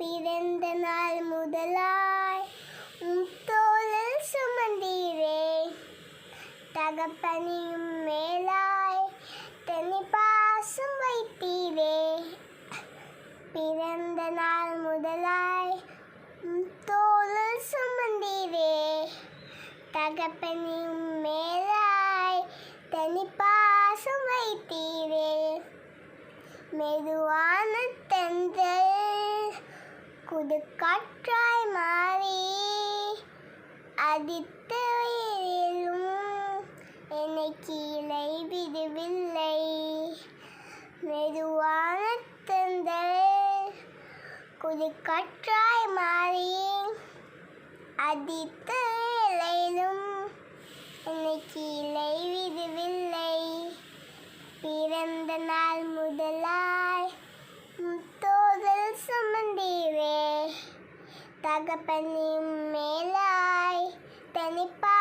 பிறந்த நாள் முதலாய் உம் தோளில் சுமந்தீரே. தகப்பனியும் மேலாய் தனி பாசம் வைத்தீரே. பிறந்த நாள் முதலாய் உம் தோளில் சுமந்தீரே. தகப்பனியும் மேலாய் தனி பாசம் வைத்தீரே. மெதுவான குதுக்காற்றாய் மாறி அடித்து உயிரிலும் என்னை கீழே விடுவில்லை. மெதுவான தந்தல் தென்றல் காற்றாய் மாறி அடித்து இலையிலும் என்னை கீழே விடுவில்லை. பிறந்த நாள் முதலா தகப்பனின் மேலாய் தனிப்பா